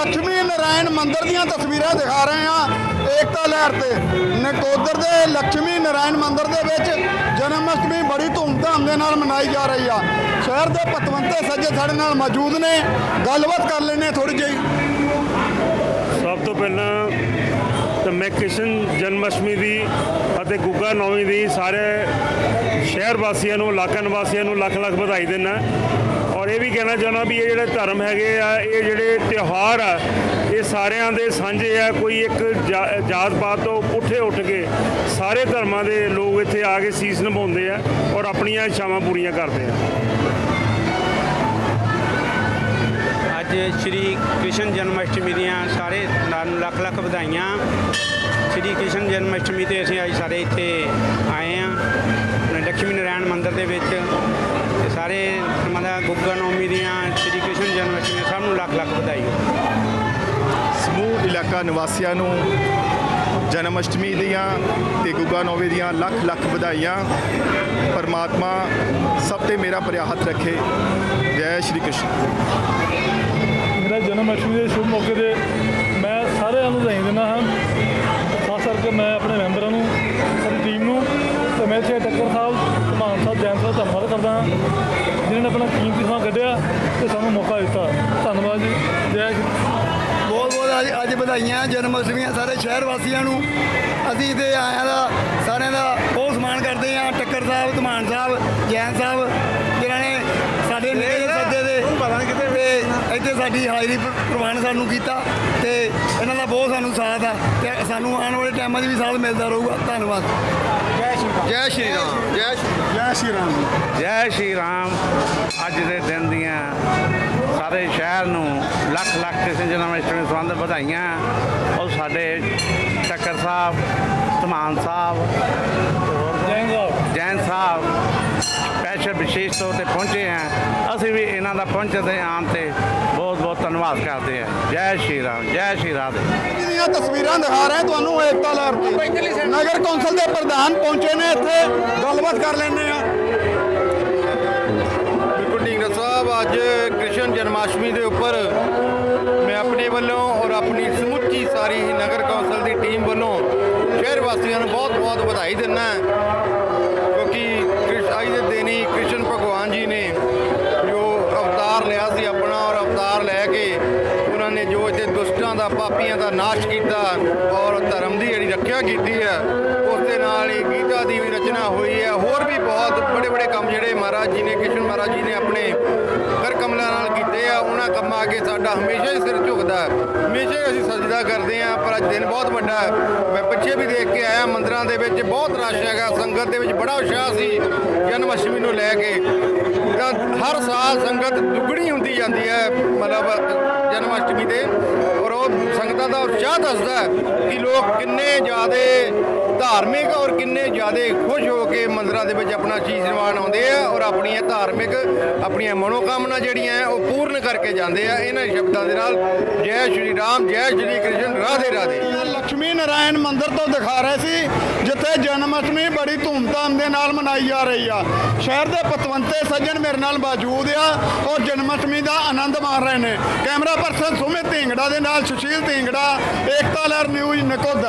ਮੰਦਿਰ ਦੀਆਂ ਤਸਵੀਰਾਂ ਦਿਖਾ ਰਹੇ ਹਾਂ ਏਕਤਾ ਲਹਿਰ ਤੇ। ਨਕੋਦਰ ਦੇ ਲక్ష్ਮੀ ਨਾਰਾਇਣ ਮੰਦਿਰ ਦੇ ਵਿੱਚ ਜਨਮ ਅਸ਼ਟਮੀ ਬੜੀ ਧੂਮਧਾਮ ਦੇ ਨਾਲ ਮਨਾਈ ਜਾ ਰਹੀ ਆ। ਸ਼ਹਿਰ ਦੇ ਪਤਵੰਤੇ ਸੱਜੇ ਸਾਡੇ ਨਾਲ ਮੌਜੂਦ ਨੇ। ਗੱਲਬਾਤ ਕਰ ਲੈਣੇ ਥੋੜੀ ਜਿਹੀ। ਸਭ ਤੋਂ ਪਹਿਲਾਂ ਤਾਂ ਮੈਂ ਕ੍ਰਿਸ਼ਨ ਜਨਮ ਅਸ਼ਟਮੀ ਦੀ ਅਤੇ ਗੁੱਗਾ ਨੌਵੀਂ ਦੀ ਸਾਰੇ ਸ਼ਹਿਰ ਵਾਸੀਆਂ ਨੂੰ ਇਲਾਕਾ ਨਿਵਾਸੀਆਂ ਨੂੰ ਲੱਖ ਲੱਖ ਵਧਾਈ ਦਿੰਦਾ। ਇਹ ਵੀ ਕਹਿਣਾ ਚਾਹੁੰਦਾ ਵੀ ਇਹ ਜਿਹੜੇ ਧਰਮ ਹੈਗੇ ਆ, ਇਹ ਜਿਹੜੇ ਤਿਉਹਾਰ ਆ, ਇਹ ਸਾਰਿਆਂ ਦੇ ਸਾਂਝੇ ਆ। ਕੋਈ ਇੱਕ ਜਾਤ ਪਾਤ ਤੋਂ ਉੱਠੇ ਉੱਠ ਕੇ ਸਾਰੇ ਧਰਮਾਂ ਦੇ ਲੋਕ ਇੱਥੇ ਆ ਕੇ ਸੀਸ ਨਿਭਾਉਂਦੇ ਆ ਔਰ ਆਪਣੀਆਂ ਇੱਛਾਵਾਂ ਪੂਰੀਆਂ ਕਰਦੇ ਆ। ਅੱਜ ਸ਼੍ਰੀ ਕ੍ਰਿਸ਼ਨ ਜਨਮ ਅਸ਼ਟਮੀ ਦੀਆਂ ਸਾਰੇ ਨਾਲ ਨੂੰ ਲੱਖ ਲੱਖ ਵਧਾਈਆਂ। ਸ਼੍ਰੀ ਕ੍ਰਿਸ਼ਨ ਜਨਮ ਅਸ਼ਟਮੀ ਤੇ ਅਸੀਂ ਅੱਜ ਸਾਰੇ ਇੱਥੇ ਆਏ ਆ। ਆਪਣੇ ਲక్ష్ਮੀ ਨਾਰਾਇਣ ਮੰਦਿਰ ਦੇ ਵਿੱਚ ਸਾਰੇ ਦਾ ਗੁੱਗਾ ਨੌਮੀ ਦੀਆਂ ਸ਼੍ਰੀ ਕ੍ਰਿਸ਼ਨ ਜਨਮ ਅਸ਼ਟਮੀ ਸਭ ਨੂੰ ਲੱਖ ਲੱਖ ਵਧਾਈ ਸਮੂਹ ਇਲਾਕਾ ਨਿਵਾਸੀਆਂ ਨੂੰ ਜਨਮ ਅਸ਼ਟਮੀ ਦੀਆਂ ਤੇ ਗੁੱਗਾ ਨੌਵੇਂ ਦੀਆਂ ਲੱਖ ਲੱਖ ਵਧਾਈਆਂ। ਪਰਮਾਤਮਾ ਸਭ ਤੇ ਮੇਰਾ ਭਰਿਆ ਹੱਥ ਰੱਖੇ। ਜੈ ਸ਼੍ਰੀ ਕ੍ਰਿਸ਼ਨ। ਮੇਰਾ ਜਨਮ ਅਸ਼ਟਮੀ ਦੇ ਸ਼ੁਭ ਮੌਕੇ ਤੇ ਮੈਂ ਸਾਰਿਆਂ ਨੂੰ ਵਧਾਈ ਦਿੰਦਾ ਹਾਂ। ਦਾ ਧੰਨਵਾਦ ਕਰਦਾ ਹਾਂ। ਜਿਨ੍ਹਾਂ ਨੇ ਆਪਣਾ ਕੀਮਤੀ ਸਮਾਂ ਕੱਢਿਆ ਤੇ ਸਾਨੂੰ ਮੌਕਾ ਦਿੱਤਾ। ਧੰਨਵਾਦ ਜੀ। ਜੈ ਬਹੁਤ ਬਹੁਤ ਅੱਜ ਅੱਜ ਵਧਾਈਆਂ ਜਨਮ ਅਸ਼ਟਮੀਆਂ ਸਾਰੇ ਸ਼ਹਿਰ ਵਾਸੀਆਂ ਨੂੰ। ਅਸੀਂ ਤੇ ਆਇਆਂ ਦਾ ਹਾਜ਼ਰੀ ਪ੍ਰ- ਪ੍ਰਵਾਨ ਸਾਨੂੰ ਕੀਤਾ ਤੇ ਇਹਨਾਂ ਦਾ ਬਹੁਤ ਸਾਨੂੰ ਸਾਥ ਆ ਤੇ ਸਾਨੂੰ ਆਉਣ ਵਾਲੇ ਟਾਈਮਾਂ 'ਚ ਵੀ ਸਾਥ ਮਿਲਦਾ ਰਹੂਗਾ। ਧੰਨਵਾਦ। ਜੈ ਸ਼੍ਰੀ ਰਾਮ। ਜੈ ਸ਼੍ਰੀ ਜੈ ਸ਼੍ਰੀ ਰਾਮ। ਜੈ ਸ਼੍ਰੀ ਰਾਮ। ਅੱਜ ਦੇ ਦਿਨ ਦੀਆਂ ਸਾਰੇ ਸ਼ਹਿਰ ਨੂੰ ਲੱਖ ਲੱਖ ਕ੍ਰਿਸ਼ਨ ਜਨਮ ਅਸ਼ਟਮੀ ਸੰਬੰਧ ਵਧਾਈਆਂ। ਔਰ ਸਾਡੇ ਟੱਕਰ ਸਾਹਿਬ ਧਮਾਨ ਸਾਹਿਬ ਜੈਨ ਸਾਹਿਬ ਜੈਨ ਸਾਹਿਬ ਸਪੈਸ਼ਲ ਵਿਸ਼ੇਸ਼ ਤੌਰ ਤੇ ਪਹੁੰਚੇ ਆ। ਅਸੀਂ ਵੀ ਇਹਨਾਂ ਦਾ ਪਹੁੰਚਣ ਆਉਣ ਤੇ ਬਹੁਤ ਬਹੁਤ ਧੰਨਵਾਦ ਕਰਦੇ ਹਾਂ। ਜੈ ਸ਼੍ਰੀ ਰਾਮ ਜੈ ਸ਼੍ਰੀ ਰਾਧੇ ਦੀਆਂ ਤਸਵੀਰਾਂ ਦਿਖਾ ਰਹੇ ਤੁਹਾਨੂੰ ਏਕਤਾ ਲਹਿਰ ਤੇ ਨਗਰ ਕੌਂਸਲ ਦੇ ਪ੍ਰਧਾਨ ਪਹੁੰਚੇ ਨੇ ਇੱਥੇ ਗੱਲਬਾਤ ਕਰ ਲੈਣੇ ਆ ਬਿਲਕੁਲ ਢੀਂਗਰਾ ਸਾਹਿਬ ਅੱਜ ਕ੍ਰਿਸ਼ਨ ਜਨਮਾਸ਼ਟਮੀ ਦੇ ਉੱਪਰ ਮੈਂ ਆਪਣੇ ਵੱਲੋਂ ਔਰ ਆਪਣੀ ਸਮੁੱਚੀ ਸਾਰੀ ਨਗਰ ਕੌਂਸਲ ਦੀ ਟੀਮ ਵੱਲੋਂ ਸ਼ਹਿਰ ਵਾਸੀਆਂ ਨੂੰ ਬਹੁਤ-ਬਹੁਤ ਵਧਾਈ ਦਿੰਦਾ ਦਾ ਨਾਸ਼ ਕੀਤਾ ਔਰ ਧਰਮ ਦੀ ਜਿਹੜੀ ਰੱਖਿਆ ਕੀਤੀ ਹੈ, ਉਸ ਦੇ ਨਾਲ ਹੀ ਗੀਤਾ ਦੀ ਵੀ ਰਚਨਾ ਹੋਈ ਹੈ। ਹੋਰ ਵੀ ਬਹੁਤ ਬੜੇ ਬੜੇ ਕੰਮ ਜਿਹੜੇ ਮਹਾਰਾਜ ਜੀ ਨੇ, ਕ੍ਰਿਸ਼ਨ ਮਹਾਰਾਜ ਜੀ ਨੇ ਆਪਣੇ ਕਰ ਕਮਲਾਂ ਨਾਲ ਕੀਤੇ ਆ, ਉਹਨਾਂ ਕੰਮਾਂ ਅੱਗੇ ਸਾਡਾ ਹਮੇਸ਼ਾ ਹੀ ਸਿਰ ਝੁਕਦਾ ਹਮੇਸ਼ਾ ਹੀ ਅਸੀਂ ਸਜਦਾ ਕਰਦੇ ਆ ਪਰ ਅੱਜ ਦਿਨ ਬਹੁਤ ਵੱਡਾ ਹੈ। ਮੈਂ ਪਿੱਛੇ ਵੀ ਦੇਖ ਕੇ ਆਇਆ, ਮੰਦਰਾਂ ਦੇ ਵਿੱਚ ਬਹੁਤ ਰਸ਼ ਹੈਗਾ, ਸੰਗਤ ਦੇ ਵਿੱਚ ਬੜਾ ਉਤਸ਼ਾਹ ਸੀ ਜਨਮ ਅਸ਼ਟਮੀ ਨੂੰ ਲੈ ਕੇ। ਤਾਂ ਹਰ ਸਾਲ ਸੰਗਤ ਦੁੱਗਣੀ ਹੁੰਦੀ ਜਾਂਦੀ ਹੈ, ਮਤਲਬ ਜਨਮ ਅਸ਼ਟਮੀ ਦੇ ਔਰ ਦਾ ਉਤਸ਼ਾਹ ਦੱਸਦਾ ਕਿ ਲੋਕ ਕਿੰਨੇ ਜ਼ਿਆਦਾ ਧਾਰਮਿਕ ਔਰ ਕਿੰਨੇ ਜ਼ਿਆਦਾ ਖੁਸ਼ ਹੋ ਕੇ ਮੰਦਰਾਂ ਦੇ ਵਿੱਚ ਆਪਣਾ ਚੀਜ਼ ਨਿਵਾਣ ਆਉਂਦੇ ਆ ਔਰ ਆਪਣੀਆਂ ਧਾਰਮਿਕ ਆਪਣੀਆਂ ਮਨੋਕਾਮਨਾ ਜਿਹੜੀਆਂ ਹੈ, ਉਹ ਪੂਰਨ ਕਰਕੇ ਜਾਂਦੇ ਆ ਇਹਨਾਂ ਸ਼ਬਦਾਂ ਦੇ ਨਾਲ। ਜੈ ਸ਼੍ਰੀ ਰਾਮ ਜੈ ਸ਼੍ਰੀ ਕ੍ਰਿਸ਼ਨ ਰਾਧੇ ਰਾਧੇ। ਲక్ష్ਮੀ ਨਾਰਾਇਣ ਮੰਦਿਰ ਤੋਂ ਦਿਖਾ ਰਹੇ ਸੀ ਜਿੱਥੇ ਜਨਮ ਅਸ਼ਟਮੀ ਬੜੀ ਧੂਮਧਾਮ ਦੇ ਨਾਲ ਮਨਾਈ ਜਾ ਰਹੀ ਆ। ਸ਼ਹਿਰ ਦੇ ਪਤਵੰਤੇ ਸੱਜਣ ਮੇਰੇ ਨਾਲ ਮੌਜੂਦ ਆ ਔਰ ਜਨਮ ਅਸ਼ਟਮੀ ਦਾ ਆਨੰਦ ਮਾਣ ਰਹੇ ਨੇ। ਕੈਮਰਾ ਪਰਸਨ ਸੁਮਿਤ ਢਿੰਗੜਾ ਦੇ ਨਾਲ ਸੁਸ਼ੀਲ ਢਿੰਗੜਾ ਏਕਤਾ ਲਹਿਰ ਨਿਊਜ਼ ਨਕੋਦਰ।